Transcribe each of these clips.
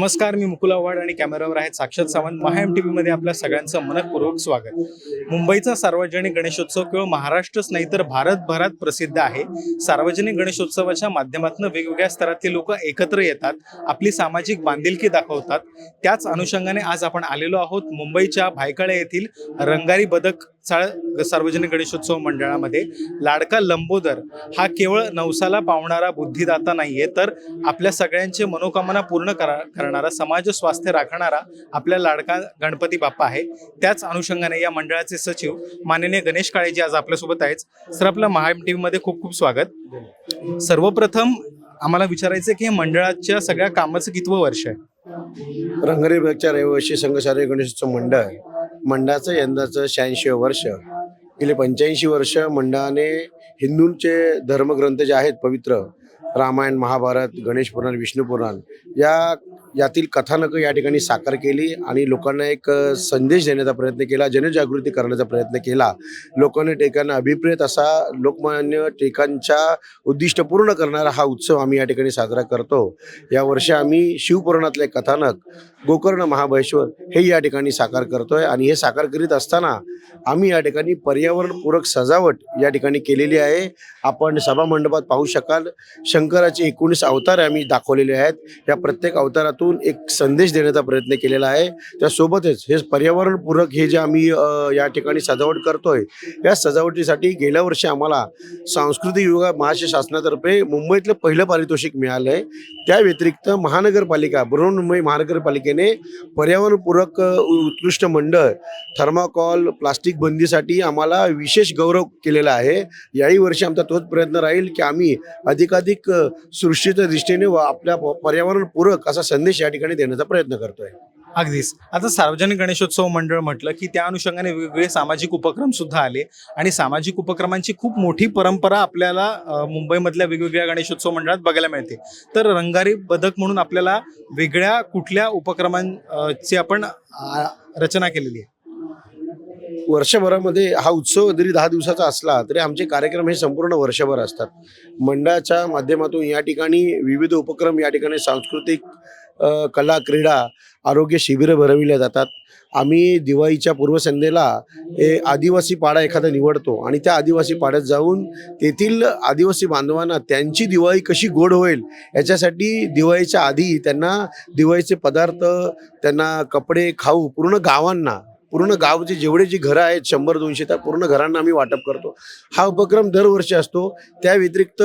नमस्कार मी मुकुल आव्हाड आणि कॅमेरावर आहेत साक्षात सावंत. महा एम टी व्हीमध्ये आपल्या सगळ्यांचं मनपूर्वक स्वागत. मुंबईचा सार्वजनिक गणेशोत्सव केवळ महाराष्ट्रच नाही तर भारतभरात प्रसिद्ध आहे. सार्वजनिक गणेशोत्सवाच्या माध्यमातून वेगवेगळ्या स्तरातील लोक एकत्र येतात आपली सामाजिक बांधिलकी दाखवतात. त्याच अनुषंगाने आज आपण आलेलो आहोत मुंबईच्या भायखळे येथील रंगारी बदक चाळ सार्वजनिक गणेशोत्सव मंडळामध्ये लाडका लंबोदर हा केवळ नवसाला पावणारा बुद्धिदाता नाहीये तर आपल्या सगळ्यांचे मनोकामना पूर्ण करा करणारा समाज स्वास्थ्य राखणारा आपल्या लाडका गणपती बाप्पा आहे. त्याच अनुषंगाने या मंडळाचे सचिव माननीय गणेश काळेजी आज आपल्यासोबत आहेत. सर आपलं महाएम टी व्हीमध्ये खूप खूप स्वागत. सर्वप्रथम आम्हाला विचारायचं की हे मंडळाच्या सगळ्या कामाचं कितवं वर्ष आहे? रंगारी रहिवाशी संघ सारे गणेशोत्सव मंडळ मंडळाचं यंदाचं शहाऐंशी वर्ष. गेले पंच्याऐंशी वर्ष मंडळाने हिंदूंचे धर्मग्रंथ जे आहेत पवित्र रामायण महाभारत गणेश पुराण विष्णू पुराण या यातील कथानकं या ठिकाणी साकार केली आणि लोकांना एक संदेश देण्याचा प्रयत्न केला जनजागृती करण्याचा प्रयत्न केला. लोकांनी टेकांना अभिप्रेत असा लोकमान्य टेकांच्या उद्दिष्ट पूर्ण करणारा हा उत्सव आम्ही या ठिकाणी साजरा करतो. यावर्षी आम्ही शिवपुराणातले कथानक गोकर्ण महाबळेश्वर हे या ठिकाणी साकार करतोय. आणि हे साकार करीत असताना आम्ही या ठिकाणी पर्यावरणपूरक सजावट या ठिकाणी केलेली आहे. आपण सभा मंडपात पाहू शकाल. शंकराचे एकोणीस अवतार आम्ही दाखवलेले आहेत. या प्रत्येक अवतारातून एक संदेश देण्याचा प्रयत्न केलेला आहे. त्यासोबतच हे पर्यावरणपूरक हे जे आम्ही या ठिकाणी सजावट करतोय या सजावटीसाठी गेल्या वर्षी आम्हाला सांस्कृतिक विभाग महाराष्ट्र शासनातर्फे मुंबईतलं पहिलं पारितोषिक मिळालं आहे त्या व्यतिरिक्त महानगरपालिका बृहन्मुंबई पालिकेने पर्यावरणपूरक उत्कृष्ट मंडळ थर्माकॉल प्लास्टिक बंदीसाठी आम्हाला विशेष गौरव केलेला आहे. याही वर्षी आमचा तोच प्रयत्न राहील की आम्ही अधिकाधिक सृष्टीच्या दृष्टीने व आपल्या पर्यावरणपूरक असा संदेश या ठिकाणी देण्याचा प्रयत्न करतोय. अगदीच. आता सार्वजनिक गणेशोत्सव मंडळ म्हटलं की त्या अनुषंगाने वेगवेगळे सामाजिक उपक्रम सुद्धा आले आणि सामाजिक उपक्रमांची खूप मोठी परंपरा आपल्याला मुंबईमधल्या वेगवेगळ्या गणेशोत्सव मंडळात बघायला मिळते. तर रंगारी बदक म्हणून आपल्याला वेगळ्या कुठल्या उपक्रमांची आपण रचना केलेली आहे? वर्षभरामध्ये हा उत्सव जरी दहा दिवसाचा असला तरी आमचे कार्यक्रम हे संपूर्ण वर्षभर असतात. मंडळाच्या माध्यमातून या ठिकाणी विविध उपक्रम या ठिकाणी सांस्कृतिक कला क्रीडा आरोग्य शिबिरं भरविल्या जातात. आम्ही दिवाळीच्या पूर्वसंध्येला हे आदिवासी पाडा एखादा निवडतो आणि त्या आदिवासी पाड्यात जाऊन तेथील आदिवासी बांधवांना त्यांची दिवाळी कशी गोड होईल याच्यासाठी दिवाळीच्या आधी त्यांना दिवाळीचे पदार्थ त्यांना कपडे खाऊ पूर्ण गावांना पूर्ण गावचे जेवढे जी घरं आहेत शंभर दोनशे त्या पूर्ण घरांना आम्ही वाटप करतो. हा उपक्रम दरवर्षी असतो. त्या व्यतिरिक्त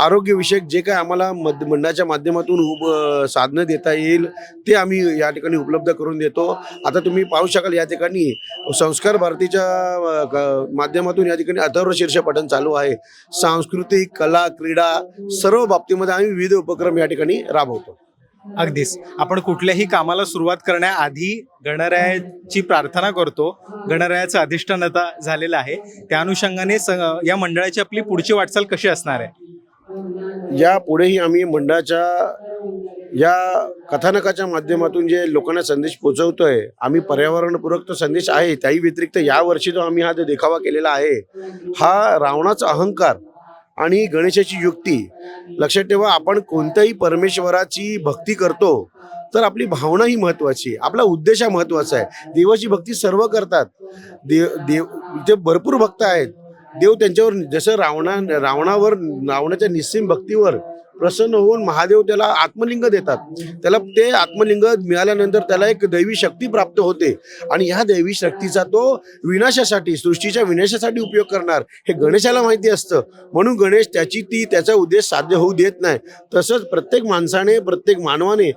आरोग्यविषयक जे काय आम्हाला मद मंडळाच्या माध्यमातून उप साधनं देता येईल ते आम्ही या ठिकाणी उपलब्ध करून देतो. आता तुम्ही पाहू शकाल या ठिकाणी संस्कार भारतीच्या माध्यमातून या ठिकाणी अथर्व शीर्ष पठण चालू आहे. सांस्कृतिक कला क्रीडा सर्व बाबतीमध्ये आम्ही विविध उपक्रम या ठिकाणी राबवतो. अगदीच. आपण कुठल्याही कामाला सुरुवात करण्याआधी गणरायाची प्रार्थना करतो. गणरायाचं अधिष्ठानता झालेलं आहे. त्या अनुषंगाने स- या मंडळाची आपली पुढची वाटचाल कशी असणार आहे? या पुढेही आम्ही मंडळाच्या या कथानकाच्या माध्यमातून जे लोकांना संदेश पोहोचवतोय आम्ही पर्यावरणपूरक तो संदेश आहे. त्याही व्यतिरिक्त या वर्षी जो आम्ही हा जो देखावा केलेला आहे हा रावणाचा अहंकार आणि गणेशाची युक्ती. लक्षात ठेवा आपण कोणत्याही परमेश्वराची भक्ती करतो तर आपली भावना ही महत्वाची आपला उद्देश हा महत्त्वाचा आहे. देवाची भक्ती सर्व करतात. देव देव इथे भरपूर भक्त आहेत. देव त्यांच्यावर जसं रावणा रावणावर रावणाच्या निस्सीम भक्तीवर प्रसन्न होऊन महादेव त्याला आत्मलिंग देतात. त्याला ते आत्मलिंग मिळाल्यानंतर त्याला एक दैवी शक्ती प्राप्त होते. आणि ह्या दैवी शक्तीचा तो विनाशासाठी सृष्टीच्या विनाशासाठी उपयोग करणार. हे गणेशाला माहिती असतं. म्हणून गणेश त्याची ती त्याचा उद्देश साध्य होऊ देत नाही. तसंच प्रत्येक माणसाने प्रत्येक मानवाने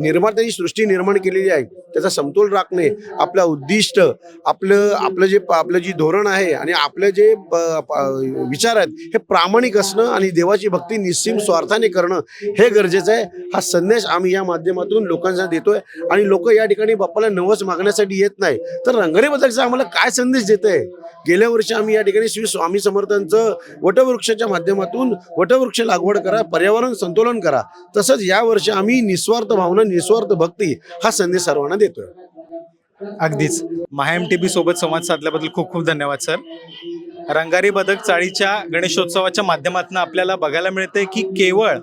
निर्मात्याची सृष्टी निर्माण केलेली आहे. त्याचा समतोल राखणे आपलं उद्दिष्ट आपलं आपलं जे आपलं जी धोरण आहे आणि आपलं जे विचार आहेत हे प्रामाणिक असणं आणि देवाची भक्ती निस्सीम अर्थाने करणं हे गरजेचं आहे. हा संदेश आम्ही या माध्यमातून लोकांना देतोय आणि लोक या ठिकाणी बाप्पाला नवस मागण्यासाठी येत नाही. तर रंगारीबद्दलचा आम्हाला काय संदेश देत आहे गेल्या वर्षी आम्ही या ठिकाणी श्री स्वामी समर्थांचं वटवृक्षाच्या माध्यमातून वटवृक्ष लागवड करा पर्यावरण संतुलन करा. तसंच या वर्षी आम्ही निस्वार्थ भावना निस्वार्थ भक्ती हा संदेश सर्वांना देतोय. अगदीच. महा एम टी बी सोबत संवाद साधल्याबद्दल खूप खूप धन्यवाद सर. रंगारी बदक चाळीच्या गणेशोत्सवाच्या माध्यमातून आपल्याला बघायला मिळते की केवळ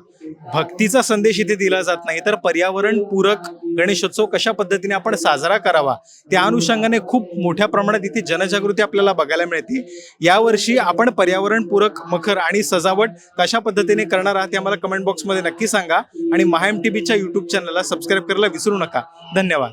भक्तीचा संदेश इथे दिला जात नाही तर पर्यावरण पूरक गणेशोत्सव कशा पद्धतीने आपण साजरा करावा? त्या अनुषंगाने खूप मोठ्या प्रमाणात इथे जनजागृती आपल्याला बघायला मिळते. यावर्षी आपण पर्यावरण पूरक मखर आणि सजावट कशा पद्धतीने करणार आहात ते आम्हाला कमेंट बॉक्समध्ये नक्की सांगा. आणि महाएम टीव्हीच्या युट्यूब चॅनलला सबस्क्राईब करायला विसरू नका. धन्यवाद.